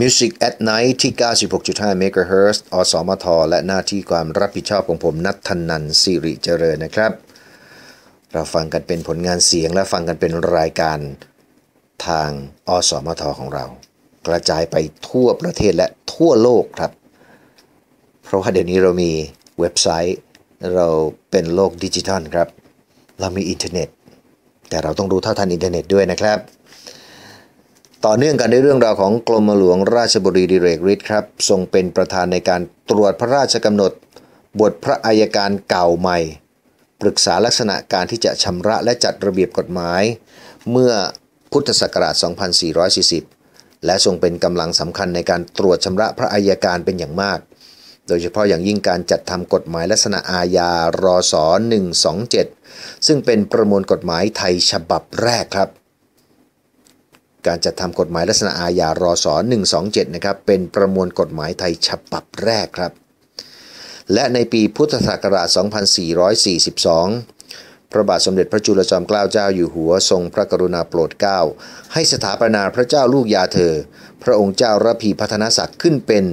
Music at Night ที่ 96.5 MHz อสมท และหน้าที่ความรับผิดชอบของผมนัทธนันสิริเจริญนะครับ เราฟังกันเป็นผลงานเสียงและฟังกันเป็นรายการทางอสมทของเรา กระจายไปทั่วประเทศและทั่วโลกครับ เพราะว่าเดี๋ยวนี้เรามีเว็บไซต์ เราเป็นโลกดิจิทัลครับ เรามีอินเทอร์เน็ต แต่เราต้องรู้เท่าทันอินเทอร์เน็ตด้วยนะครับ ต่อเนื่องกันในเรื่องราวของกรมหลวงราชบุรีดิเรกฤทธิ์ครับทรงเป็นประธานในการตรวจพระราชกำหนด บทพระอัยการเก่าใหม่ ปรึกษาลักษณะการที่จะชำระและจัดระเบียบกฎหมาย เมื่อพุทธศักราช 2440 และทรงเป็นกำลังสำคัญในการตรวจชำระพระอัยการเป็นอย่างมาก โดยเฉพาะอย่างยิ่งการจัดทำกฎหมายลักษณะอาญารอสอ127 ซึ่งเป็นประมวลกฎหมายไทยฉบับแรกครับ การจัดทำกฎหมายลักษณะอาญารอสอ127 นะครับ เป็นประมวลกฎหมายไทยฉบับแรกครับ และในปีพุทธศักราช 2442 พระบาทสมเด็จพระจุลจอมเกล้าเจ้าอยู่หัวทรงพระกรุณาโปรดเกล้า ให้สถาปนาพระเจ้าลูกยาเธอ พระองค์เจ้าระพีพัฒนศักดิ์ขึ้นเป็น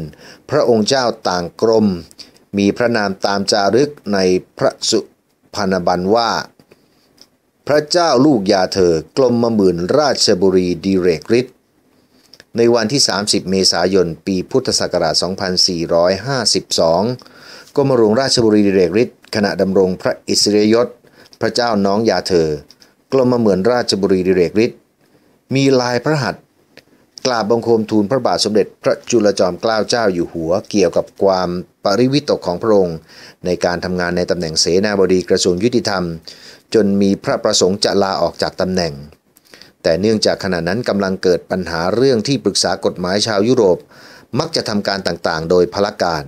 พระองค์เจ้าต่างกรม มีพระนามตามจารึกในพระสุพรรณบัญว่า ระเจ้าลูกยาเธอกรมมหมื่นราชบุรีดีเรกฤทธิ์ในวันที่ 30 เมษายน ปีพุทธศักราช 2452กรมหลวงราชบุรีดิเรกฤทธิ์ขณะดำรงพระอิสริยยศ พระเจ้าน้องยาเธอ กรมเหมือนราชบุรีดิเรกฤทธิ์มีลายพระหัตถ์ กราบบังคมทูลพระบาทสมเด็จพระจุลจอมเกล้าเจ้าอยู่หัว เกี่ยวกับความปริวิตกของพระองค์ ในการทำงานในตำแหน่งเสนาบดีกระทรวงยุติธรรม จนมีพระประสงค์จะลาออกจากตำแหน่ง แต่เนื่องจากขณะนั้นกำลังเกิดปัญหาเรื่องที่ปรึกษากฎหมายชาวยุโรป มักจะทำการต่างๆ โดยพละการ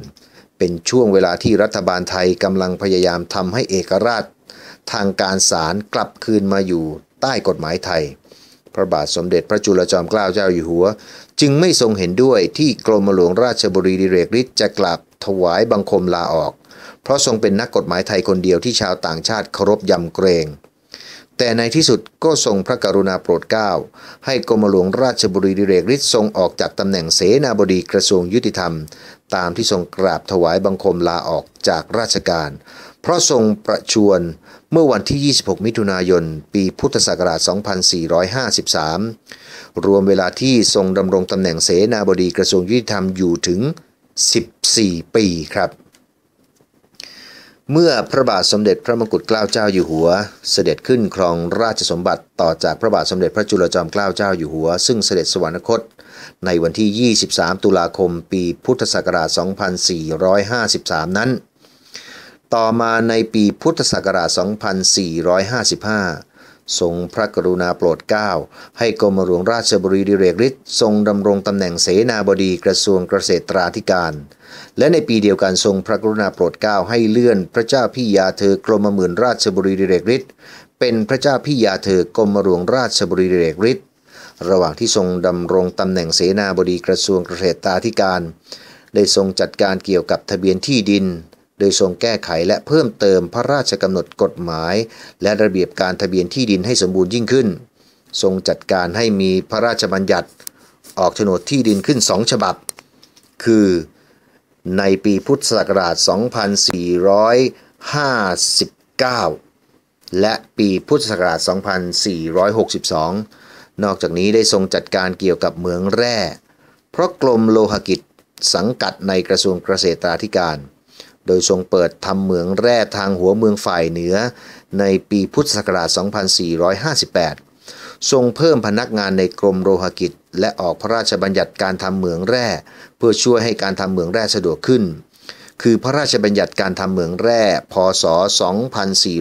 เป็นช่วงเวลาที่รัฐบาลไทยกำลังพยายามทำให้เอกราช ทางการศาลกลับคืนมาอยู่ใต้กฎหมายไทย พระบาทสมเด็จพระจุลจอมเกล้าเจ้าอยู่หัว จึงไม่ทรงเห็นด้วยที่กรมหลวงราชบุรีดิเรกฤทธิ์จะกลับถวายบังคมลาออก เพราะทรงเป็นนักกฎหมายไทยคนเดียวที่ชาวต่างชาติเคารพยำเกรง แต่ในที่สุดก็ทรงพระกรุณาโปรดเกล้า ให้กรมหลวงราชบุรีดิเรกฤทธิ์ทรงออกจากตำแหน่งเสนาบดีกระทรวงยุติธรรม ตามที่ทรงกราบถวายบังคมลาออกจากราชการ เพราะทรงประชวร เมื่อวันที่ 26 มิถุนายน ปีพุทธศักราช 2453 รวมเวลาที่ทรงดำรงตำแหน่งเสนาบดีกระทรวงยุติธรรมอยู่ถึง 14 ปีครับ เมื่อพระบาทสมเด็จพระมงกุฎเกล้าเจ้าอยู่หัว เสด็จขึ้นครองราชสมบัติต่อจากพระบาทสมเด็จพระจุลจอมเกล้าเจ้าอยู่หัว ซึ่งเสด็จสวรรคต ในวันที่ 23 ตุลาคม ปีพุทธศักราช 2453 นั้น ต่อมาในปีพุทธศักราช 2455 ทรงพระกรุณาโปรดเกล้า ให้กรมหลวงราชบุรีดิเรกฤทธิ์ทรงดำรงตำแหน่งเสนาบดีกระทรวงเกษตราธิการ และในปีเดียวกันทรงพระกรุณาโปรดเกล้าให้เลื่อนพระเจ้าพี่ยาเธอกรมหมื่นราชบุรีดิเรกฤทธิ์เป็นพระเจ้าพี่ยาเธอกรมหลวงราชบุรีดิเรกฤทธิ์ระหว่างที่ทรงดำรงตำแหน่งเสนาบดีกระทรวงเกษตราธิการ ได้ทรงจัดการเกี่ยวกับทะเบียนที่ดิน ดยทรงแก้ไขและเพิ่มเติมพระราชกำหนดกฎหมาย และระเบียบการทะเบียนที่ดินให้สมบูรณ์ยิ่งขึ้น ทรงจัดการให้มีพระราชบัญญัติ ออกโฉนดที่ดินขึ้นสองฉบับ คือในปีพุทธศักราช 2459 และปีพุทธศักราช 2462 นอกจากนี้ได้ทรงจัดการเกี่ยวกับเหมืองแร่ เพราะกรมโลหกิจสังกัดในกระทรวงเกษตรธิการ โดยทรงเปิดทำเหมืองแร่ทางหัวเมืองฝ่ายเหนือ ในปีพุทธศักราช 2458 ทรงเพิ่มพนักงานในกรมโลหกิจ และออกพระราชบัญญัติการทำเหมืองแร่ เพื่อช่วยให้การทำเหมืองแร่สะดวกขึ้น คือพระราชบัญญัติการทำเหมืองแร่ พศ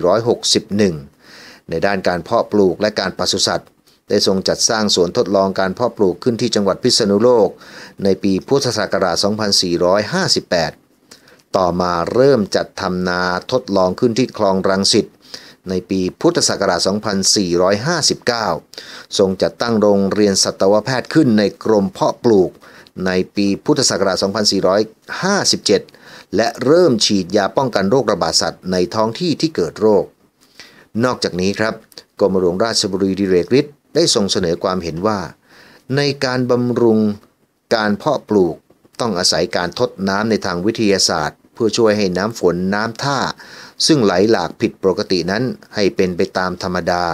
2461 ในด้านการเพาะปลูกและการปศุสัตว์ได้ทรงจัดสร้างสวนทดลองการเพาะปลูกขึ้นที่จังหวัดพิษณุโลก ในปีพุทธศักราช 2458 ต่อมาเริ่มจัดทำนาทดลองขึ้นที่คลองรังสิตในปีพุทธศักราช 2459 ทรงจัดตั้งโรงเรียนสัตวแพทย์ขึ้นในกรมเพาะปลูก ในปีพุทธศักราช 2457 และเริ่มฉีดยาป้องกันโรคระบาดสัตว์ในท้องที่ที่เกิดโรค นอกจากนี้ครับกรมหลวงราชบุรีดิเรกฤทธิ์ได้ทรงเสนอความเห็นว่า ในการบำรุงการเพาะปลูกต้องอาศัยการทดน้ำในทางวิทยาศาสตร์ เพื่อช่วยให้น้ำฝนน้ำท่า ซึ่งไหลหลากผิดปกตินั้นให้เป็นไปตามธรรมดา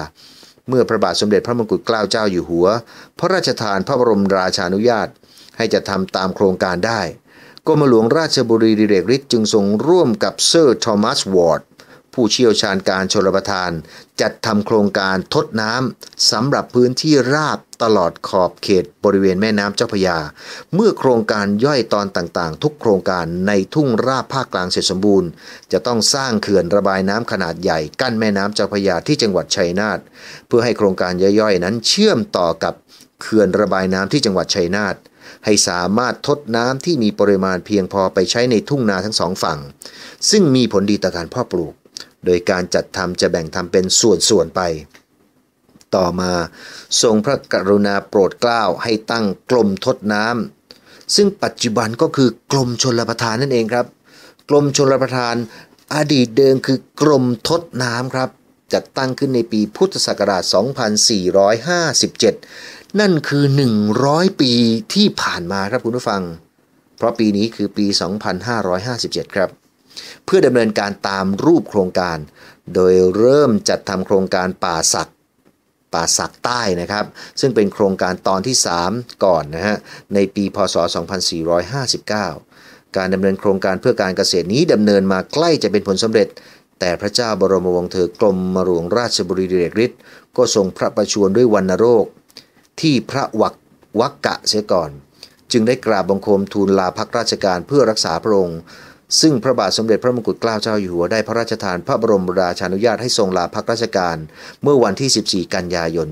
เมื่อพระบาทสมเด็จพระมงกุฎเกล้าเจ้าอยู่หัว พระราชทานพระบรมราชานุญาต ให้จะทำตามโครงการได้กรมหลวงราชบุรีดิเรกฤทธิ์จึงทรงร่วมกับเซอร์ทอมัสวอร์ด ผู้เชี่ยวชาญการชลประทาน จัดทำโครงการทดน้ำสำหรับพื้นที่ราบตลอดขอบเขตบริเวณแม่น้ำเจ้าพยา เมื่อโครงการย่อยตอนต่างๆ ทุกโครงการในทุ่งราบภาคกลางเสร็จสมบูรณ์ จะต้องสร้างเขื่อนระบายน้ำขนาดใหญ่กั้นแม่น้ำเจ้าพยาที่จังหวัดชัยนาทเพื่อให้โครงการย่อยๆ นั้นเชื่อมต่อกับเขื่อนระบายน้ำที่จังหวัดชัยนาทให้สามารถทดน้ำที่มีปริมาณเพียงพอไปใช้ในทุ่งนาทั้งสองฝั่ง ซึ่งมีผลดีต่อการเพาะปลูก โดยการจัดทำจะแบ่งทำเป็นส่วนๆไป ต่อมาทรงพระกรุณาโปรดเกล้าให้ตั้งกรมทดน้ำซึ่งปัจจุบันก็คือกรมชลประทานนั่นเองครับกรมชลประทานอดีตเดิมคือกรมทดน้ำครับจัดตั้งขึ้นในปีพุทธศักราช 2457 นั่นคือ 100 ปีที่ผ่านมาครับคุณผู้ฟัง เพราะปีนี้คือปี 2557 ครับ เพื่อดำเนินการตามรูปโครงการ โดยเริ่มจัดทำโครงการป่าสักป่าสักใต้นะครับ ซึ่งเป็นโครงการตอนที่ 3 ก่อนนะฮะในปีพศ 2459 การดำเนินโครงการเพื่อการเกษตรนี้ดำเนินมาใกล้จะเป็นผลสำเร็จ แต่พระเจ้าบรมวงศ์เธอกรมหลวงราชบุรีดิเรกฤทธิ์ก็ทรงพระประชวรด้วยวัณโรค ที่พระวักวักกะเสียก่อน จึงได้กราบบังคมทูลลาพักราชการเพื่อรักษาพระองค์ ซึ่งพระบาทสมเด็จพระมงกุฎเกล้าเจ้าอยู่หัวได้พระราชทานพระบรมราชานุญาตให้ทรงลาพักราชการ เมื่อวันที่ 14 กันยายน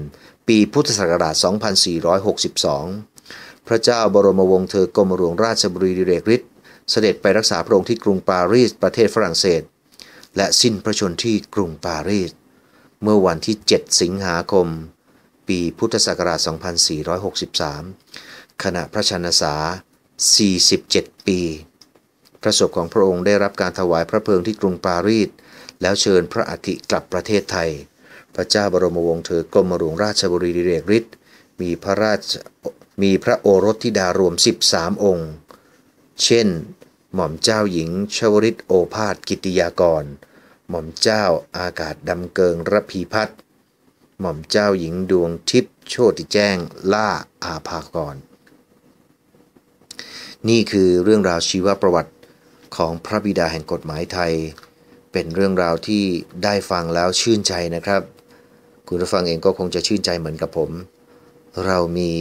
ปีพุทธศักราช 2462 พระเจ้าบรมวงศ์เธอกรมหลวงราชบุรีดิเรกฤทธิ์เสด็จไปรักษาพระองค์ที่กรุงปารีสประเทศฝรั่งเศส และสิ้นพระชนที่กรุงปารีส เมื่อวันที่ 7 สิงหาคม ปีพุทธศักราช 2463 ขณะพระชนษา47 ปี ระศพของพระองค์ได้รับการถวายพระเพลิงที่กรุงปารีสแล้วเชิญพระอัฐิกลับประเทศไทย พระเจ้าบรมวงศ์เธอกรมหลวงราชบุรีดิเรกฤทธิ์มีพระราชมีพระโอรสธิดารวม 13 องค์ เช่น หม่อมเจ้าหญิงชวริตโอภาสกิติยากร หม่อมเจ้าอากาศดำเกิงระพีพัฒน์หม่อมเจ้าหญิงดวงทิพย์โชติแจ้งล่าอาภากร นี่คือเรื่องราวชีวประวัติ ของพระบิดาแห่งกฎหมายไทย เป็นเรื่องราวที่ได้ฟังแล้วชื่นใจนะครับ คุณผู้ฟังเองก็คงจะชื่นใจเหมือนกับผม เรามี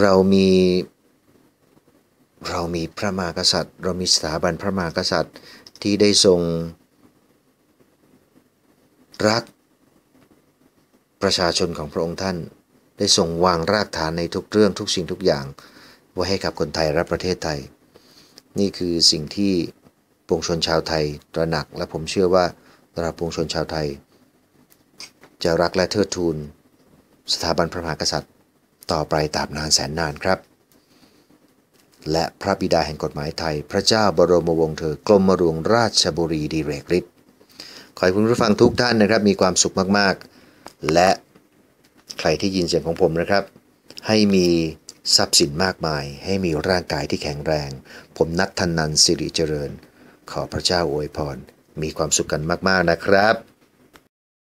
เรามี เรามีพระมหากษัตริย์ เรามีสถาบันพระมหากษัตริย์ที่ได้ทรง รักประชาชนของพระองค์ท่าน ได้ทรงวางรากฐานในทุกเรื่องทุกสิ่งทุกอย่าง ไว้ให้กับคนไทยและประเทศไทย นี่คือสิ่งที่ปวงชนชาวไทยตระหนัก และผมเชื่อว่าตราปวงชนชาวไทย จะรักและเทิดทูน สถาบันพระมหากษัตริย์ ต่อไปตราบนานแสนนานครับ และพระบิดาแห่งกฎหมายไทย พระเจ้าบรมวงศ์เธอกรมหลวงราชบุรีดิเรกฤทธิ์ขอให้คุณผู้ฟังทุกท่านนะครับ มีความสุขมากๆ และใครที่ยินเสียงของผมนะครับ ให้มี ทรัพย์สินมากมาย ให้มีร่างกายที่แข็งแรง ผมนัทธนันสิริเจริญ ขอพระเจ้าอวยพร มีความสุขกันมาก ๆ นะครับ